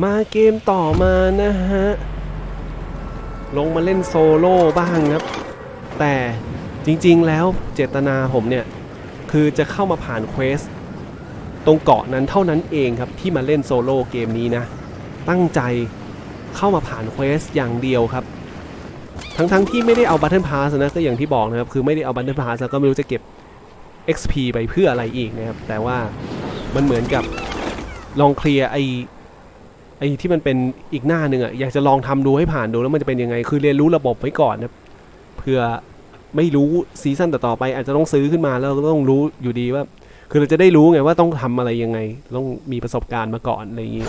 มาเกมต่อมานะฮะ ลงมาเล่นโซโล่บ้างครับ แต่จริงๆแล้วเจตนาผมเนี่ย คือจะเข้ามาผ่านเควสตรงเกาะนั้นเท่านั้นเองครับ ที่มาเล่นโซโล่เกมนี้นะ ตั้งใจเข้ามาผ่านเควสอย่างเดียวครับ ทั้งๆที่ไม่ได้เอาบัตเทิลพาสนะก็อย่างที่บอกนะครับ คือไม่ได้เอาบัตเทิลพาสแล้วก็ไม่รู้จะเก็บ XP ไปเพื่ออะไรอีกนะครับ แต่ว่ามันเหมือนกับลองเคลียร์ไอ อที่มันเป็นอีกหน้าหนึ่งอะอยากจะลองทำดูให้ผ่านดูแล้วมันจะเป็นยังไง คือเรียนรู้ระบบไว้ก่อนนะครับเพื่อไม่รู้ซีซั่นต่อๆไป อาจจะต้องซื้อขึ้นมาแล้วเราก็ต้องรู้อยู่ดีว่า คือเราจะได้รู้ไงว่าต้องทำอะไรยังไง ต้องมีประสบการณ์มาก่อนอะไรอย่างงี้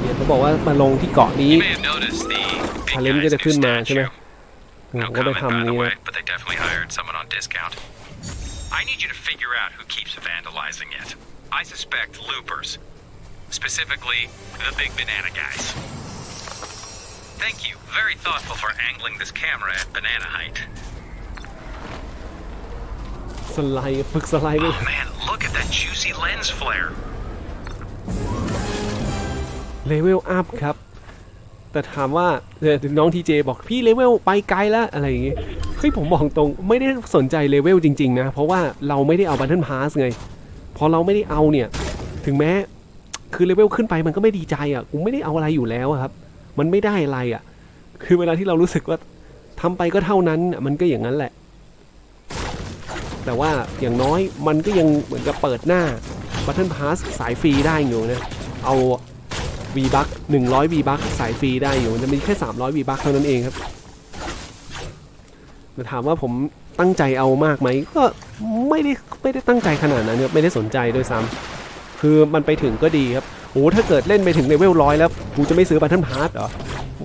เนี่ยเขาบอกว่ามาลงที่เกาะนี้ You may have noticed the big Challenge guy's จะขึ้น new มาใช่ไหม statue. ผม No ก็ไป comment, ทำ by the นี้ way, นะ but they definitely hired someone on discount. I need you to figure out who keeps vandalizing it. I suspect loopers. Specifically, the big banana guys. Thank you. Very thoughtful for angling this camera at banana height. สไลด์ฝึกสไลด์ด้วย Oh man, look at that juicy lens flare. เลเวลอัพครับ แต่ถามว่าเอ่อน้องทีเจบอกพี่เลเวลไปไกลแล้วอะไรอย่างงี้เฮ้ยผมบอกตรงไม่ได้สนใจเลเวลจริง ๆ นะ เพราะว่าเราไม่ได้เอาบัตเทิลพาสไง พอเราไม่ได้เอาเนี่ย ถึงแม้ คือเลเวลขึ้นไปมันก็ไม่ดีใจอะกูไม่ได้เอาอะไรอยู่แล้วครับ มันไม่ได้อะไรอะ คือเวลาที่เรารู้สึกว่าทำไปก็เท่านั้นมันก็อย่างนั้นแหละ แต่ว่าอย่างน้อยมันก็ยังเหมือนกับเปิดหน้าบัตเทิลพาสสายฟรีได้อยู่นะ เอา V buck 100 V buck สายฟรีได้อยู่จะมีแค่ 300 V buck เท่านั้นเองครับแต่ถามว่าผมตั้งใจเอามากไหมก็ไม่ได้ไม่ได้ตั้งใจขนาดนั้นครับไม่ได้สนใจด้วยซ้ำ คือมันไปถึงก็ดีครับโอ้ถ้าเกิดเล่นไปถึงเลเวลร้อยแล้วกูจะไม่ซื้อบัตเทิลพาสเหรอ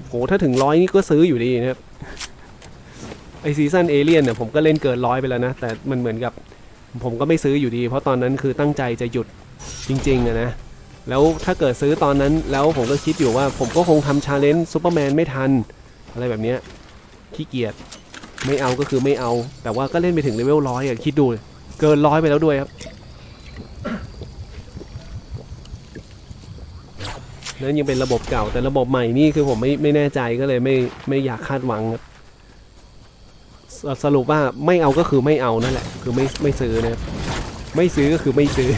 โอ้ถ้าถึงร้อยนี่ก็ซื้ออยู่ดีนะครับไอซีซันเอเลียนเนี่ยผมก็เล่นเกินร้อยไปแล้วนะ แต่มันเหมือนกับผมก็ไม่ซื้ออยู่ดี เพราะตอนนั้นคือตั้งใจจะหยุดจริงๆอะนะแล้วถ้าเกิดซื้อตอนนั้นแล้วผมก็คิดอยู่ว่าผมก็คงทำชาเลนจ์ซูเปอร์แมนไม่ทัน อะไรแบบเนี้ยขี้เกียจไม่เอาก็คือไม่เอา แต่ว่าก็เล่นไปถึงเลเวลร้อยอะคิดดู เกินร้อยไปแล้วด้วยครับ นั่นยังเป็นระบบเก่าแต่ระบบใหม่นี่คือผมไม่ไม่แน่ใจก็เลยไม่ไม่อยากคาดหวังครับสสรุปว่าไม่เอาก็คือไม่เอานั่นแหละ คือไม่ไม่ซื้อนะครับไม่ซื้อก็คือไม่ซื้อ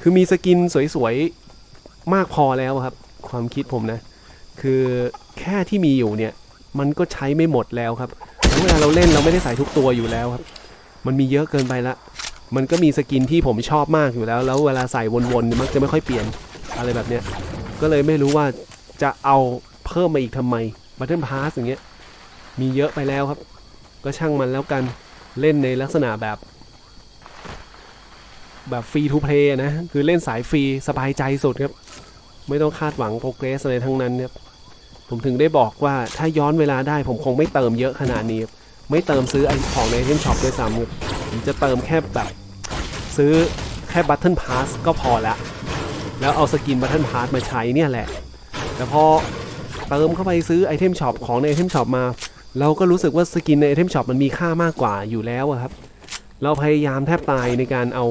คือมีสกินสวยๆ มากพอแล้วครับ ความคิดผมนะ คือแค่ที่มีอยู่เนี่ย มันก็ใช้ไม่หมดแล้วครับเวลาเราเล่นเราไม่ได้ใส่ทุกตัวอยู่แล้วครับ มันมีเยอะเกินไปละ มันก็มีสกินที่ผมชอบมากอยู่แล้ว แล้วเวลาใส่วนๆมักจะไม่ค่อยเปลี่ยนอะไรแบบเนี้ย ก็เลยไม่รู้ว่าจะเอาเพิ่มมาอีกทำไมบัตเทิลพาสอย่างเงี้ย มีเยอะไปแล้วครับ ก็ช่างมันแล้วกัน เล่นในลักษณะแบบ แบบฟรีทูเพลย์นะ คือเล่นสายฟรีสบายใจสุดครับ ไม่ต้องคาดหวังโปรเกรสอะไรทั้งนั้นครับ ผมถึงได้บอกว่าถ้าย้อนเวลาได้ผมคงไม่เติมเยอะขนาดนี้ครับ ไม่เติมซื้อไอของในเทมช็อปด้วยซ้ำผมจะเติมแค่แบบซื้อแค่บัตเทิลพาสก็พอละ แล้วเอาสกินบัตเทิลพาสมาใช้เนี่ยแหละ แต่พอเติมเข้าไปซื้อไอเทมช็อปของในไอเทมช็อปมา เราก็รู้สึกว่าสกินในไอเทมช็อปมันมีค่ามากกว่าอยู่แล้วครับ เราพยายามแทบตายในการเอา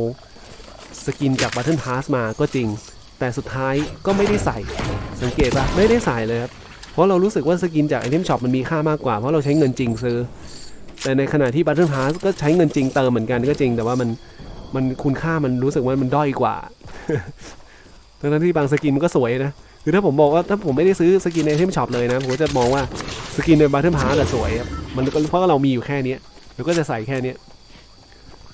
สกินจาก Battle Pass มาก็จริง แต่สุดท้ายก็ไม่ได้ใส่ สังเกตปะไม่ได้ใส่เลยครับ เพราะเรารู้สึกว่าสกินจากไอเทมช็อปมันมีค่ามากกว่า เพราะเราใช้เงินจริงซื้อ แต่ในขณะที่ Battle Pass ก็ใช้เงินจริงเติมเหมือนกันก็จริง แต่ว่ามันมันคุณค่ามันรู้สึกว่ามันด้อยกว่าทั้งที่บางสกินมันก็สวยนะคือถ้าผมบอกว่าถ้าผมไม่ได้ซื้อสกินในไอเทมช็อปเลยนะผมจะมองว่าสกินใน Battle Pass อะสวยมันก็เพราะว่าเรามีอยู่แค่นี้เราก็จะใส่แค่นี้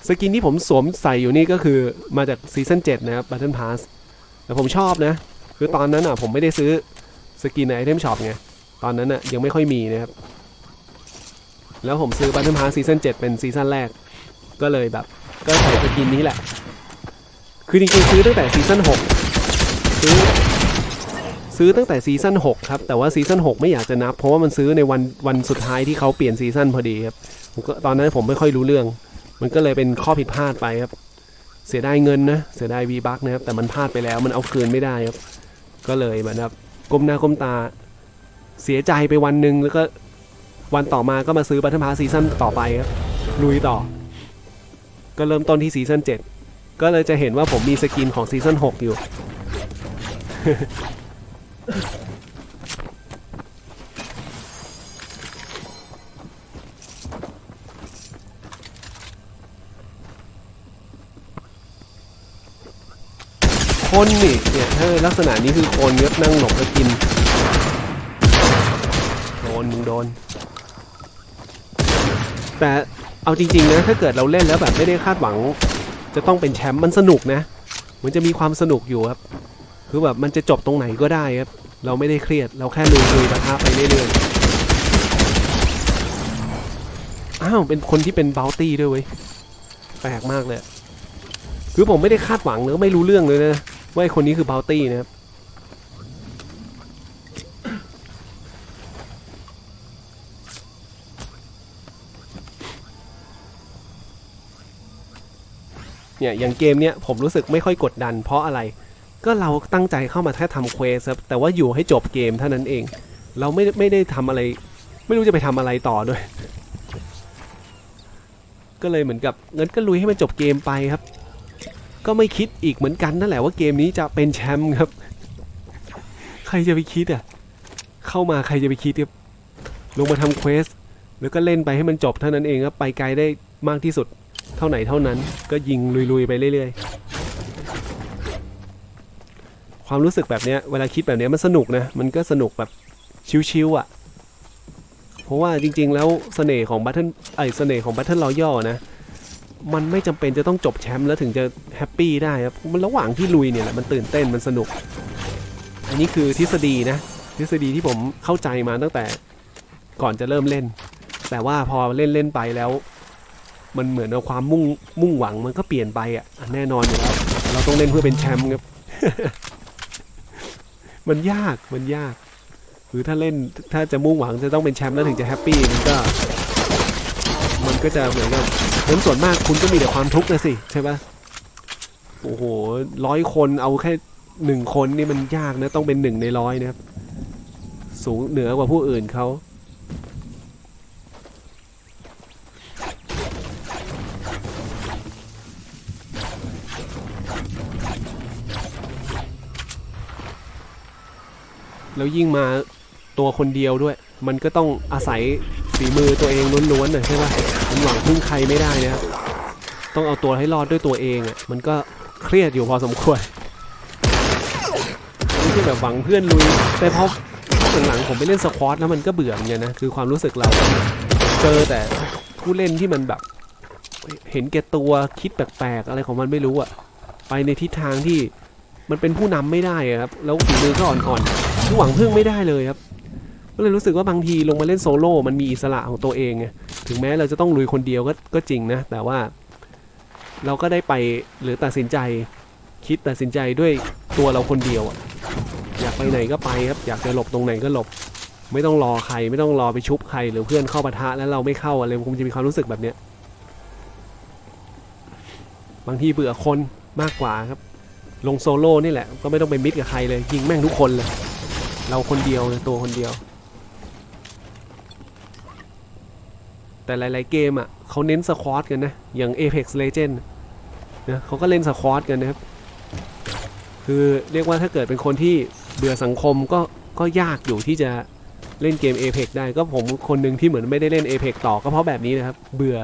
สกินที่ผมสวมใส่อยู่นี่ก็คือมาจากซีซั่น7นะครับ Battle Pass แต่ผมชอบนะ คือตอนนั้นอะผมไม่ได้ซื้อสกินในไอเทมช็อปไงตอนนั้นอะยังไม่ค่อยมีนะครับ แล้วผมซื้อ Battle Pass ซีซั่น7เป็นซีซั่นแรก ก็เลยแบบ ก็ใส่สกินนี้แหละ คือจริงๆซื้อตั้งแต่ซีซั่น6ซื้อซื้อตั้งแต่ซีซั่น6ครับ แต่ว่าซีซั่น6ไม่อยากจะนับ เพราะว่ามันซื้อในวันวันสุดท้ายที่เขาเปลี่ยนซีซั่นพอดีครับผมก็ตอนนั้นผมไม่ค่อยรู้เรื่อง มันก็เลยเป็นข้อผิดพลาดไปครับ เสียดายเงินนะ เสียดายวีบักนะครับ แต่มันพลาดไปแล้ว มันเอาคืนไม่ได้ครับ ก็เลยแบบก้มหน้าก้มตา เสียใจไปวันหนึ่งแล้วก็ วันต่อมาก็มาซื้อบัตเทิลพาซีซั่นต่อไปครับลุยต่อ ก็เริ่มต้นที่ซีซั่น7 ก็เลยจะเห็นว่าผมมีสกินของซีซั่น6 อยู่ คนนี่เนี่ยถ้าลักษณะนี้คือคนเยบนั่งหลบแล้วกิน โดนมึงโดน แต่เอาจริงๆนะถ้าเกิดเราเล่นแล้วแบบไม่ได้คาดหวัง จะต้องเป็นแชมป์มันสนุกนะมันจะมีความสนุกอยู่ครับ คือแบบมันจะจบตรงไหนก็ได้ครับ เราไม่ได้เครียดเราแค่ลุยลุยปะทะไปเรื่อยๆอ้าวเป็นคนที่เป็นบาลตี้ด้วยเว้ยแปลกมากเลย คือผมไม่ได้คาดหวังหรือไม่รู้เรื่องเลยนะว่าไอคนนี้คือบาลตี้นะครับ เนี่ยอย่างเกมเนี้ยผมรู้สึกไม่ค่อยกดดัน เพราะอะไร ก็เราตั้งใจเข้ามาแค่ทำเควสครับแต่ว่าอยู่ให้จบเกมเท่านั้นเอง เราไม่ไม่ได้ทำอะไร ไม่รู้จะไปทำอะไรต่อด้วย ก็เลยเหมือนกับงั้นก็ลุยให้มันจบเกมไปครับ ก็ไม่คิดอีกเหมือนกันนั่นแหละว่าเกมนี้จะเป็นแชมป์ครับ ใครจะไปคิดอะเข้ามาใครจะไปคิดครับลงมาทำเควสแล้วก็เล่นไปให้มันจบเท่านั้นเองครับไปไกลได้มากที่สุด เท่าไหนเท่านั้นก็ยิงลุยๆไปเรื่อยๆ ความรู้สึกแบบเนี้ยเวลาคิดแบบเนี้ยมันสนุกนะ มันก็สนุกแบบชิวๆอะ่ะ เพราะว่าจริงๆแล้วเสน่ห์ของบัตเทิลไอเสน่ห์ของบัตเทิลรอยัลนะ มันไม่จำเป็นจะต้องจบแชมป์แล้วถึงจะแฮปปี้ได้ครับ มันระหว่างที่ลุยเนี่ยแหละมันตื่นเต้นมันสนุก อันนี้คือทฤษฎีนะ ทฤษฎีที่ผมเข้าใจมาตั้งแต่ก่อนจะเริ่มเล่น แต่ว่าพอเล่นเล่นๆไปแล้ว มันเหมือนเอาความมุ่งมุ่งหวังมันก็เปลี่ยนไปอะแน่นอนอยู่แล้วเราต้องเล่นเพื่อเป็นแชมป์ครับ มันยากมันยากคือถ้าเล่นถ้าจะมุ่งหวังจะต้องเป็นแชมป์แล้วถึงจะแฮปปี้มันก็ มันก็จะเหมือนกับนั้นส่วนมากคุณก็มีแต่ความทุกข์นะสิใช่ปะโอ้โหร้อยคนเอาแค่หนึ่งคนนี่มันยากนะต้องเป็นหนึ่งในร้อยนะครับสูงเหนือกว่าผู้อื่นเขา แล้วยิ่งมาตัวคนเดียวด้วย มันก็ต้องอาศัยฝีมือตัวเองล้วนๆหน่อยใช่ปะมันหวังพึ่งใครไม่ได้นะต้องเอาตัวให้รอดด้วยตัวเองอะมันก็เครียดอยู่พอสมควรไม่ใช่แบบหวังเพื่อนลุย แต่พอหลังๆผมไปเล่นสควอตแล้วมันก็เบื่อเหมือนกันนะคือความรู้สึกเราเจอแต่ผู้เล่นที่มันแบบ เห็นแก่ตัวคิดแปลกๆอะไรของมันไม่รู้อะไปในทิศทางที่ มันเป็นผู้นำไม่ได้ครับ แล้วฝีมือก็อ่อนๆคือหวังพึ่งไม่ได้เลยครับ ก็เลยรู้สึกว่าบางทีลงมาเล่นโซโล่ มันมีอิสระของตัวเองไง ถึงแม้เราจะต้องลุยคนเดียวก็ก็จริงนะ แต่ว่า เราก็ได้ไปหรือตัดสินใจ คิดตัดสินใจด้วยตัวเราคนเดียว อยากไปไหนก็ไปครับ อยากจะหลบตรงไหนก็หลบ ไม่ต้องรอใคร ไม่ต้องรอไปชุบใคร หรือเพื่อนเข้าปะทะแล้วเราไม่เข้าอะไรผมจะมีความรู้สึกแบบเนี้ย บางทีเบื่อคนมากกว่าครับ ลงโซโล่นี่แหละ ก็ไม่ต้องไปมิดกับใครเลย ยิงแม่งทุกคนเลย เราคนเดียวเลยตัวคนเดียว แต่หลาย ๆ เกมอะเขาเน้นสควอตกันนะ อย่าง Apex Legend นะเขาก็เล่นสควอตกันนะครับ คือเรียกว่าถ้าเกิดเป็นคนที่เบื่อสังคมก็ก็ยากอยู่ที่จะเล่นเกม Apex ได้ก็ผมคนหนึ่งที่เหมือนไม่ได้เล่น Apex ต่อก็เพราะแบบนี้นะครับ เบื่อ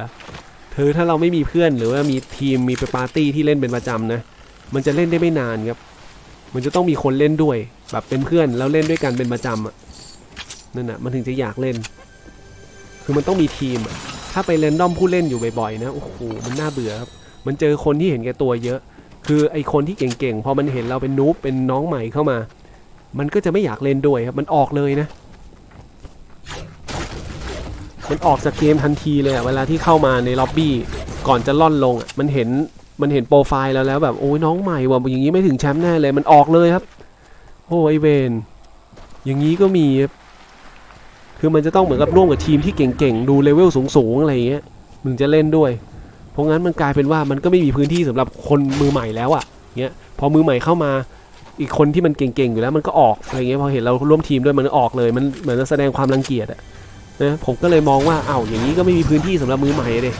คือถ้าเราไม่มีเพื่อนหรือว่ามีทีมมีไปปาร์ตี้ที่เล่นเป็นประจำนะ มันจะเล่นได้ไม่นานครับ มันจะต้องมีคนเล่นด้วย แบบเป็นเพื่อนแล้วเล่นด้วยกันเป็นประจำอะนั่นน่ะมันถึงจะอยากเล่น คือมันต้องมีทีมอะถ้าไปเรนดอมผู้เล่นอยู่บ่อยๆนะโอ้โหมันน่าเบื่อครับมันเจอคนที่เห็นแก่ตัวเยอะ คือไอคนที่เก่งๆพอมันเห็นเราเป็นนูบเป็นน้องใหม่เข้ามา มันก็จะไม่อยากเล่นด้วยครับมันออกเลยนะ มันออกจากเกมทันทีเลยอะเวลาที่เข้ามาในล็อบบี้ก่อนจะล่อนลงอะมันเห็น มันเห็นโปรไฟล์แล้วแล้วแบบโอ้ยน้องใหม่ว่ะอย่างนี้ไม่ถึงแชมป์แน่เลยมันออกเลยครับ โอ้ไอเวนอย่างนี้ก็มีครับคือมันจะต้องเหมือนกับร่วมกับทีมที่เก่งๆ ดูเลเวลสูงๆ อะไรอย่างเงี้ยมึงจะเล่นด้วย เพราะงั้นมันกลายเป็นว่ามันก็ไม่มีพื้นที่สำหรับคนมือใหม่แล้วอะ่ะเงี้ยพอมือใหม่เข้ามาอีกคนที่มันเก่งๆอยู่แล้วมันก็ออกอะไรเงี้ยพอเห็นเราร่วมทีมด้วยมันออกเลยมันเหมือนจะแสดงความรังเกียจอะนะผมก็เลยมองว่าอ้าวอย่างนี้ก็ไม่มีพื้นที่สำหรับมือใหม่เลย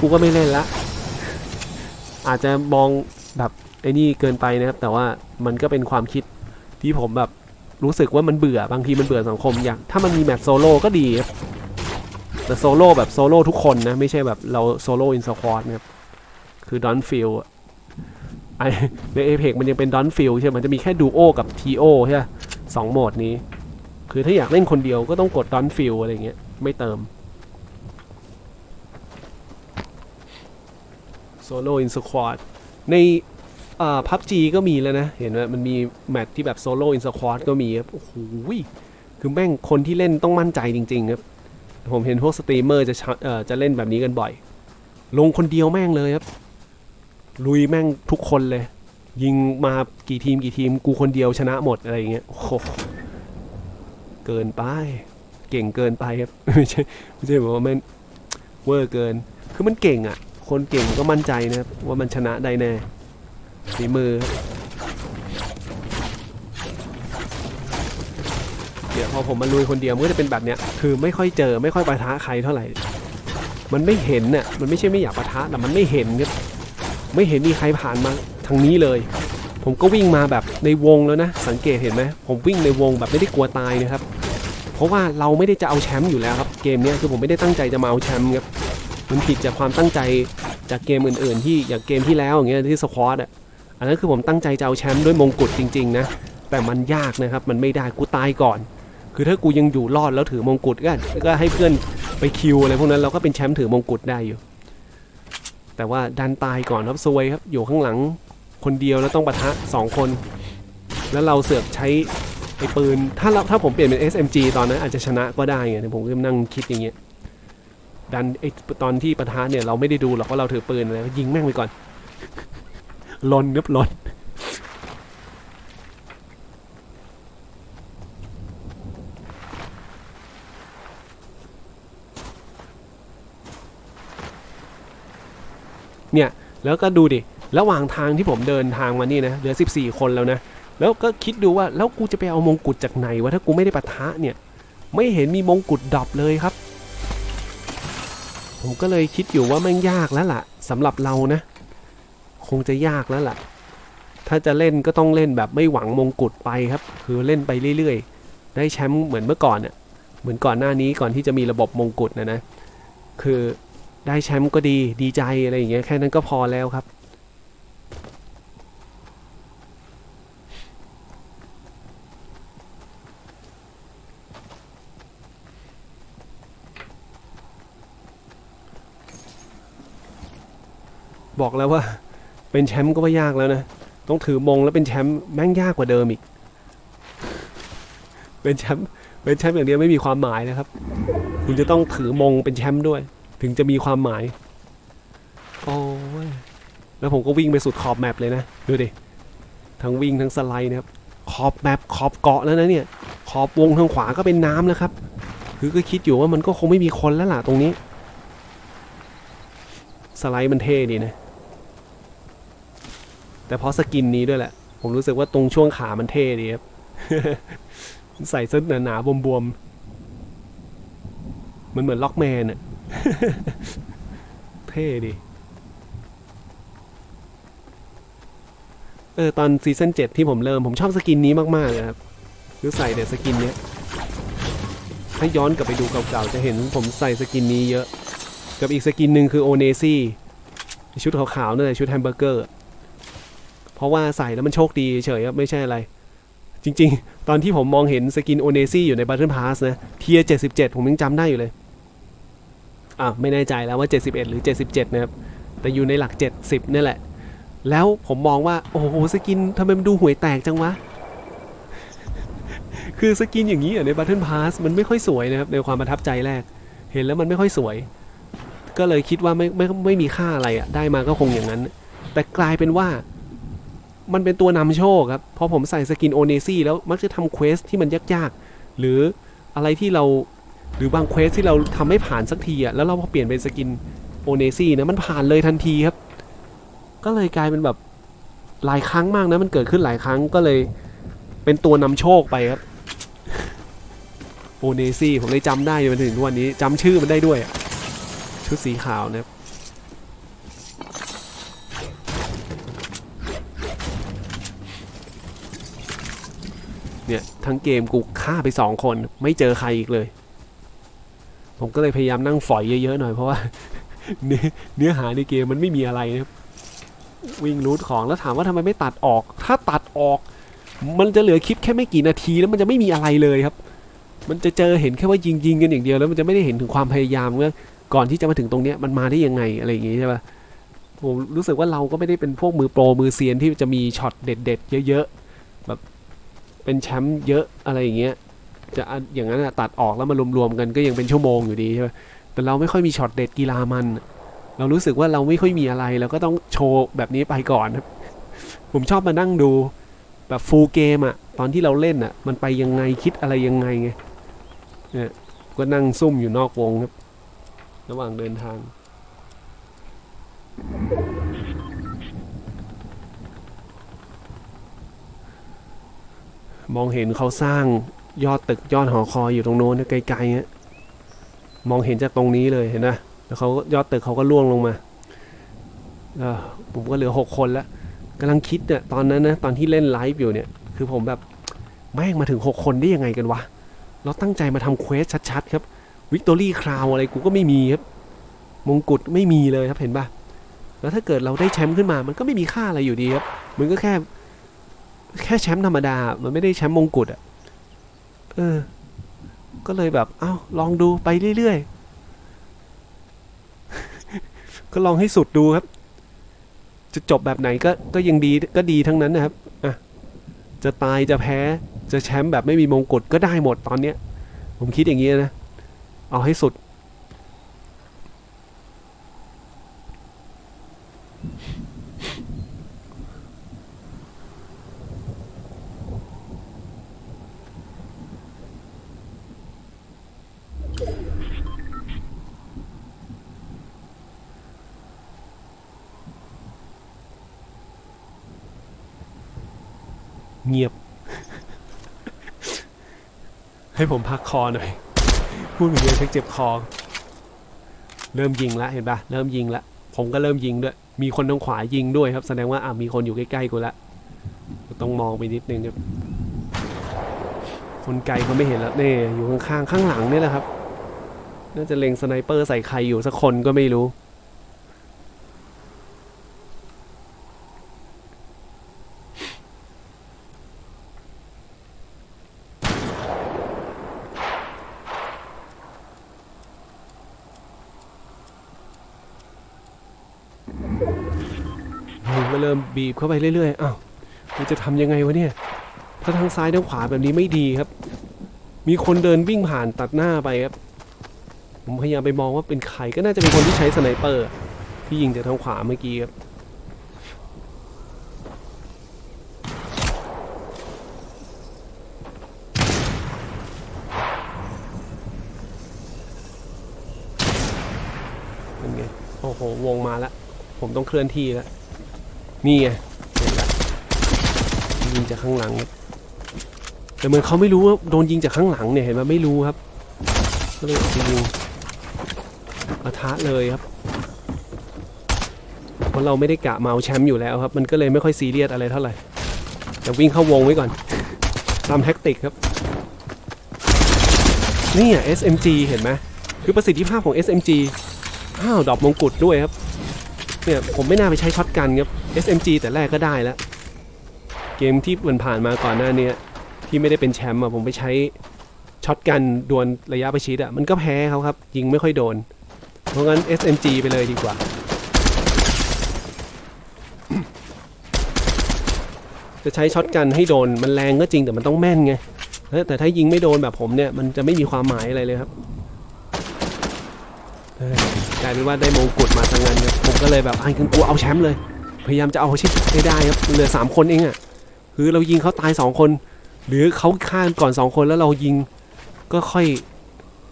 งูก็ไม่เล่นละ อาจจะมองแบบไอ้นี่เกินไปนะครับ แต่ว่ามันก็เป็นความคิดที่ผมแบบรู้สึกว่ามันเบื่อบางทีมันเบื่อสังคมอย่าง ถ้ามันมีแมตช์โซโล่ก็ดีครับแต่โซโล่แบบโซโล่ทุกคนนะ ไม่ใช่แบบเราโซโล่อินสควอตนะครับ คือดอนฟิลไอในเอเพกมันยังเป็นดอนฟิลใช่ไหมมันจะมีแค่ดูโอกับทีโอใช่สองโหมดนี้ คือถ้าอยากเล่นคนเดียวก็ต้องกดดอนฟิลอะไรเงี้ย ไม่เติม โซโล่อินสควอตในอ่าพับจีก็มีแล้วนะ เห็นไหมมันมีแมตที่แบบโซโล่อินสควอตก็มีครับ โอ้โหคือแม่งคนที่เล่นต้องมั่นใจจริง ๆ ครับ ผมเห็นพวกสตรีมเมอร์จะชะจะเล่นแบบนี้กันบ่อย ลงคนเดียวแม่งเลยครับ ลุยแม่งทุกคนเลย ยิงมากี่ทีมกี่ทีมกูคนเดียวชนะหมดอะไรอย่างเงี้ย โอ้โห เกินไป เก่งเกินไปครับ ไม่ใช่ไม่ใช่บอกว่าแมันเวอร์เกิน คือมันเก่งอะ คนเก่งก็มั่นใจนะครับว่ามันชนะได้แน่ฝีมือเดี๋ยวพอผมมาลุยคนเดียวมันก็จะเป็นแบบเนี้ยคือไม่ค่อยเจอไม่ค่อยปะทะใครเท่าไหร่ มันไม่เห็นน่ะมันไม่ใช่ไม่อยากปะทะแต่มันไม่เห็นครับไม่เห็นมีใครผ่านมาทางนี้เลย ผมก็วิ่งมาแบบในวงแล้วนะ สังเกตเห็นไหมผมวิ่งในวงแบบไม่ได้กลัวตายนะครับ เพราะว่าเราไม่ได้จะเอาแชมป์อยู่แล้วครับเกมเนี้ยคือผมไม่ได้ตั้งใจจะมาเอาแชมป์ครับ มันผิดจากความตั้งใจจากเกมอื่นๆ ที่อย่างเกมที่แล้วอย่างเงี้ยที่สควอตอะอันนั้นคือผมตั้งใจจะเอาแชมป์ด้วยมงกุฎจริง ๆ นะ แต่มันยากนะครับมันไม่ได้กูตายก่อน คือถ้ากูยังอยู่รอดแล้วถือมงกุฎก็ก็ให้เพื่อนไปคิวอะไรพวกนั้นเราก็เป็นแชมป์ถือมงกุฎได้อยู่ แต่ว่าดันตายก่อนครับซวยครับอยู่ข้างหลังคนเดียวแล้วต้องปะทะสองคน แล้วเราเสือกใช้ไอ้ปืนถ้าเราถ้าผมเปลี่ยนเป็น SMG ตอนนั้นอาจจะชนะก็ได้ไงผมก็นั่งคิดอย่างเงี้ย ดันไอตอนที่ประทะเนี่ยเราไม่ได้ดูหรอกว่าเราถือปืนอะไรยิงแม่งไปก่อนลนครับลนเนี่ย แล้วก็ดูดิ ระหว่างทางที่ผมเดินทางมานี่นะ เหลือ 14 คนแล้วนะ แล้วก็คิดดูว่า แล้วกูจะไปเอามงกุฎจากไหนวะ ถ้ากูไม่ได้ปะทะเนี่ย ไม่เห็นมีมงกุฎดรอปเลยครับ ผมก็เลยคิดอยู่ว่าแม่งยากแล้วล่ะสำหรับเรานะ คงจะยากแล้วล่ะ ถ้าจะเล่นก็ต้องเล่นแบบไม่หวังมงกุฎไปครับ คือเล่นไปเรื่อยๆ ได้แชมป์เหมือนเมื่อก่อนเน่ะเหมือนก่อนหน้านี้ก่อนที่จะมีระบบมงกุฎนะนะ คือได้แชมป์ก็ดีดีใจอะไรอย่างเงี้ยแค่นั้นก็พอแล้วครับ บอกแล้วว่า เป็นแชมป์ก็ว่ายากแล้วนะ ต้องถือมงแล้วเป็นแชมป์แม่งยากกว่าเดิมอีก เป็นแชมป์เป็นแชมป์อย่างเดียวไม่มีความหมายนะครับ คุณจะต้องถือมงเป็นแชมป์ด้วย ถึงจะมีความหมาย โอ้ยแล้วผมก็วิ่งไปสุดขอบแมปเลยนะ ดูดิ ทั้งวิ่งทั้งสไลด์นะครับ ขอบแมปขอบเกาะแล้วนะเนี่ย ขอบวงทางขวาก็เป็นน้ำแล้วครับ คือก็คิดอยู่ว่ามันก็คงไม่มีคนแล้วล่ะตรงนี้ สไลด์มันเท่ดีนะ แต่เพราะสกินนี้ด้วยแหละ ผมรู้สึกว่าตรงช่วงขามันเท่ดีครับ ใส่เส้นหนาๆบวมๆมันเหมือนล็อกแมนอะเท่ดีเออตอนซีซั่น7ที่ผมเริ่ม ผมชอบสกินนี้มากๆเลยครับคือใส่แต่สกินเนี้ยถ้าย้อนกลับไปดูเก่าๆจะเห็นผมใส่สกินนี้เยอะ กับอีกสกินหนึ่งคือโอเนซี่ชุดขาวๆนั่นแหละชุดแฮมเบอร์เกอร์ เพราะว่าใส่แล้วมันโชคดีเฉยครับไม่ใช่อะไร จริงๆ ตอนที่ผมมองเห็นสกินโอเนซี่อยู่ในบัตเทิลพาสนะเทีย77ผมยังจำได้อยู่เลยอะไม่แน่ใจแล้วว่า 71 หรือ 77 นะครับ แต่อยู่ในหลัก 70 นี่แหละ แล้วผมมองว่า โอ้โห สกินทำไมมันดูห่วยแตกจังวะ คือสกินอย่างนี้อะในบัตเทิลพาสมันไม่ค่อยสวยนะครับ ในความประทับใจแรก เห็นแล้วมันไม่ค่อยสวย ก็เลยคิดว่าไม่ไม่ไม่มีค่าอะไรอะได้มาก็คงอย่างนั้น แต่กลายเป็นว่า มันเป็นตัวนำโชคครับ พอผมใส่สกินโอเนซี่แล้วมักจะทำเควสที่มันยากๆ หรืออะไรที่เราหรือบางเควสที่เราทำไม่ผ่านสักทีอะแล้วเราพอเปลี่ยนเป็นสกินโอเนซี่นะมันผ่านเลยทันทีครับ ก็เลยกลายเป็นแบบหลายครั้งมากนะมันเกิดขึ้นหลายครั้งก็เลยเป็นตัวนำโชคไปครับโอเนซี่ผมเลยจำได้จนถึงวันนี้จำชื่อมันได้ด้วยชุดสีขาวนะครับเนี่ย ทั้งเกมกูฆ่าไปสองคน ไม่เจอใครอีกเลย ผมก็เลยพยายามนั่งฝอยเยอะๆหน่อยเพราะว่าเนื้อหาในเกมมันไม่มีอะไรนะครับวิ่งรูทของแล้วถามว่าทำไมไม่ตัดออก ถ้าตัดออก มันจะเหลือคลิปแค่ไม่กี่นาทีแล้วมันจะไม่มีอะไรเลยครับ มันจะเจอเห็นแค่ว่ายิงยิงๆกันอย่างเดียวแล้วมันจะไม่ได้เห็นถึงความพยายามว่าก่อนที่จะมาถึงตรงเนี้ยมันมาได้ยังไงอะไรอย่างงี้ใช่ปะผมรู้สึกว่าเราก็ไม่ได้เป็นพวกมือโปรมือเซียนที่จะมีช็อตเด็ด ๆ เยอะๆแบบ เป็นแชมป์เยอะอะไรอย่างเงี้ยจะอย่างนั้นตัดออกแล้วมารวมๆกันก็ยังเป็นชั่วโมงอยู่ดีใช่ปะแต่เราไม่ค่อยมีช็อตเด็ดกีฬามัน เรารู้สึกว่าเราไม่ค่อยมีอะไรเราก็ต้องโชว์แบบนี้ไปก่อนครับ ผมชอบมานั่งดูแบบฟูลเกมอะตอนที่เราเล่นอะมันไปยังไงคิดอะไรยังไงไงเนี่ยก็นั่งซุ่มอยู่นอกวงครับ ระหว่างเดินทาง มองเห็นเขาสร้างยอดตึกยอดหอคอยอยู่ตรงโน้นนะไกลๆฮะมองเห็นจากตรงนี้เลยเห็นนะแล้วเขายอดตึกเขาก็ล่วงลงมาผมก็เหลือหกคนแล้วกำลังคิดเนี่ยตอนนั้นนะตอนที่เล่นไลฟ์อยู่เนี่ย คือผมแบบแม่งมาถึงหกคนได้ยังไงกันวะ เราตั้งใจมาทำเควสชัดๆครับวิกตอรี่คราวอะไรกูก็ไม่มีครับ มงกุฎไม่มีเลยครับเห็นปะแล้วถ้าเกิดเราได้แชมป์ขึ้นมา มันก็ไม่มีค่าอะไรอยู่ดีครับ มันก็แค่ แค่แชมป์ธรรมดา มันไม่ได้แชมป์มงกุฎอะเออ ก็เลยแบบ เอ้า ลองดูไปเรื่อยๆ ก็ลองให้สุดดูครับ จะจบแบบไหนก็ ก็ยังดี ก็ดีทั้งนั้นนะครับ อะ จะตายจะแพ้ จะแชมป์แบบไม่มีมงกุฎก็ได้หมดตอนเนี้ย ผมคิดอย่างนี้นะ เอาให้สุด เงียบ ให้ผมพักคอหน่อย พูดอย่างเดียวชักเจ็บคอ เริ่มยิงละเห็นปะเริ่มยิงละ ผมก็เริ่มยิงด้วย มีคนทางขวายิงด้วยครับ แสดงว่าอะมีคนอยู่ใกล้ๆกูละ ต้องมองไปนิดนึงครับ คนไกลเขาไม่เห็นแล้วเน่อยู่ข้างๆข้างหลังนี่แหละครับ น่าจะเล็งสไนเปอร์ใส่ใครอยู่สักคนก็ไม่รู้ ผมก็เริ่ม บีบเข้าไปเรื่อยๆอ้าวมันจะทำยังไงวะเนี่ยถ้าทางซ้ายทางขวาแบบนี้ไม่ดีครับ มีคนเดินวิ่งผ่านตัดหน้าไปครับ ผมพยายามไปมองว่าเป็นใครก็น่าจะเป็นคนที่ใช้สไนเปอร์ที่ยิงจากทางขวาเมื่อกี้ครับเป็นไงโอ้โห วงมาแล้ว ผมต้องเคลื่อนที่แล้ว นี่ไงเห็นล้วยิงจากข้างหลัง แต่เหมือนเขาไม่รู้ว่าโดนยิงจากข้างหลังเนี่ยเห็นไหมไม่รู้ครับ ก็เลยออกไปยิงปะทะเลยครับเพราะเราไม่ได้กะเอาแชมป์อยู่แล้วครับ มันก็เลยไม่ค่อยซีเรียสอะไรเท่าไหร่แต่วิ่งเข้าวงไว้ก่อนตามแท็กติกครับนี่อะ SMG เห็นไหมคือประสิทธิภาพของ SMG อ้าวดอกมงกุฎด้วยครับเนี่ยผมไม่น่าไปใช้ช็อตกันครับ SMG แต่แรกก็ได้แล้ว เกมที่มันผ่านมาก่อนหน้านี้ที่ไม่ได้เป็นแชมป์อะผมไปใช้ช็อตกันดวลระยะประชิดอะมันก็แพ้เขาครับ ยิงไม่ค่อยโดน เพราะงั้น SMG ไปเลยดีกว่า จะใช้ช็อตกันให้โดนมันแรงก็จริงแต่มันต้องแม่นไงแต่ถ้ายิงไม่โดนแบบผมเนี่ย มันจะไม่มีความหมายอะไรเลยครับกลายเป็นว่าได้มงกุฎมาทางนั้นผมก็เลยแบบไอ้กันกูเอาแชมป์เลย พยายามจะเอาชิดให้ได้ครับเหลือสามคนเองอะคือเรายิงเขาตายสองคน หรือเขาฆ่าก่อนสองคนแล้วเรายิงก็ค่อย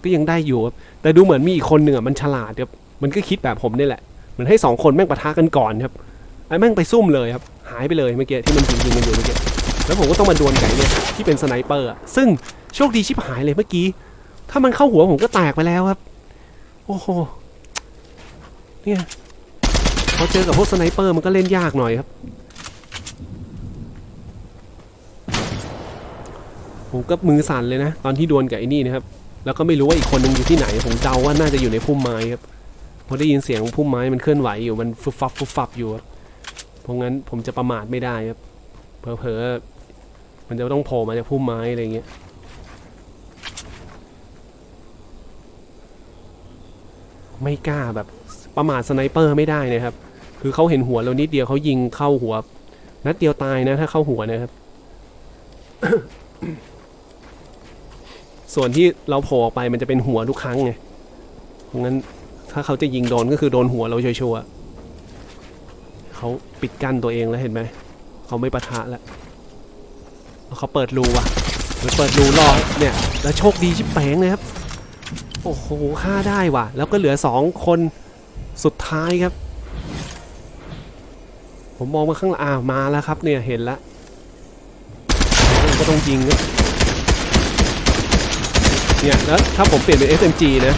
ก็ยังได้อยู่ครับแต่ดูเหมือนมีอีกคนหนึ่งอะมันฉลาดครับมันก็คิดแบบผมนี่แหละเหมือนให้สองคนแม่งปะทะกันก่อนครับไอ้แม่งไปซุ่มเลยครับหายไปเลยเมื่อกี้ที่มันยิงยิงกันอยู่เมื่อกี้แล้วผมก็ต้องมาดวลไก่เนี่ยที่เป็นสไนเปอร์ซึ่งโชคดีชิบหายเลยเมื่อกี้ ถ้ามันเข้าหัวผมก็แตกไปแล้วครับ โอ้โหเนี่ย อเจอกับพวกสไนเปอร์มันก็เล่นยากหน่อยครับ ผมก็มือสั่นเลยนะ ตอนที่ดวลกับไอ้นี่นะครับ แล้วก็ไม่รู้ว่าอีกคนนึงอยู่ที่ไหน ผมเดาว่าน่าจะอยู่ในพุ่มไม้ครับพราะได้ยินเสียงพุ่มไม้มันเคลื่อนไหวอยู่มันฟุบฟับฟุบฟับอยู่ครับเพราะงั้นผมจะประมาทไม่ได้ครับเผลอๆมันจะต้องโผล่มาจากพุ่มไม้อะไรเงี้ยไม่กล้าแบบประมาทสไนเปอร์ไม่ได้นะครับ คือเขาเห็นหัวเรานิดเดียวเขายิงเข้าหัว นัดเดียวตายนะ ถ้าเข้าหัวนะครับ ส่วนที่เราโผล่ออกไปมันจะเป็นหัวทุกครั้งไงเพราะงั้นถ้าเขาจะยิงโดนก็คือโดนหัวเราชัวร์ๆเขาปิดกั้นตัวเองแล้วเห็นไหมเขาไม่ปะทะแล้วเขาเปิดรูว่ะเหมือนเปิดรูรอเนี่ยแล้วโชคดีชิบแปงเลยครับ โอ้โหฆ่าได้ว่ะ แล้วก็เหลือสองคนสุดท้ายครับ ผมมองมาข้างลังอ่าวมาแล้วครับเนี่ยเห็นแล้วก็ต้องยิงเนี่ยแล้วถ้าผมเปลี่ยนเป็น SMG นะ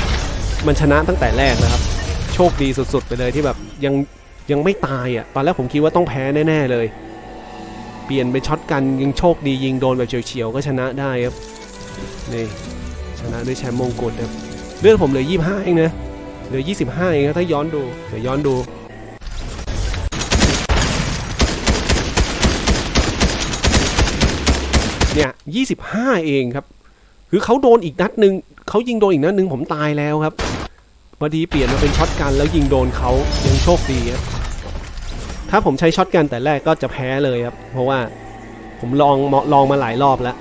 มันชนะตั้งแต่แรกนะครับ โชคดีสุดๆ ไปเลยที่แบบยังยังไม่ตายอะตอนแรกผมคิดว่าต้องแพ้แน่ๆเลย เปลี่ยนเป็นช็อตกันยังโชคดียิงโดนแบบเฉียวๆก็ชนะได้ครับนี่ชนะด้วยแชมป์มงกุฎครับเลือดผมเหลือ 25 เองนะเหลือ 25 เองนะถ้าย้อนดูเดี๋ยวย้อนดู เนี่ย 25 เองครับ คือเขาโดนอีกนัดหนึ่งเขายิงโดนอีกนัดหนึ่งผมตายแล้วครับพอดีเปลี่ยนมาเป็นช็อตกันแล้วยิงโดนเขายังโชคดีครับถ้าผมใช้ช็อตกันแต่แรกก็จะแพ้เลยครับ เพราะว่าผมลองลองมาหลายรอบแล้ว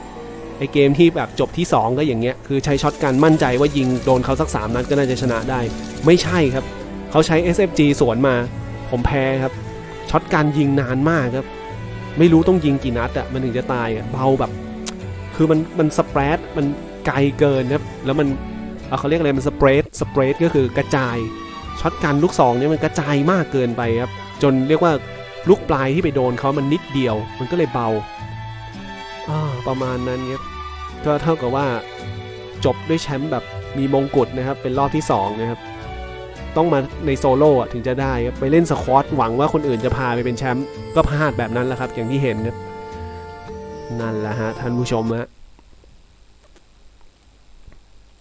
ไอเกมที่แบบจบที่ 2 ก็อย่างเงี้ยคือใช้ช็อตกันมั่นใจว่ายิงโดนเขาสัก 3 นัดก็น่าจะชนะได้ ไม่ใช่ครับเขาใช้ SFG สวนมา ผมแพ้ครับช็อตกันยิงนานมากครับ ไม่รู้ต้องยิงกี่นัดอะมันถึงจะตายเบาแบบ คือมันมันสเปรดมันไกลเกินครับแล้วมันเเขาเรียกอะไรมันสเปรดสเปรดก็คือกระจายช็อตกันลูกซองเนี่ยมันกระจายมากเกินไปครับจนเรียกว่าลูกปลายที่ไปโดนเขามันนิดเดียว มันก็เลยเบาอประมาณนั้นครับก็เท่ากับว่าจบด้วยแชมป์แบบมีมงกุฎนะครับ เป็นรอบที่ 2 นะครับ ต้องมาในโซโล่ถึงจะได้ครับไปเล่นสควอตหวังว่าคนอื่นจะพาไปเป็นแชมป์ก็พลาดแบบนั้นแหละครับ อย่างที่เห็นครับ นั่นแหละฮะท่านผู้ชมฮะ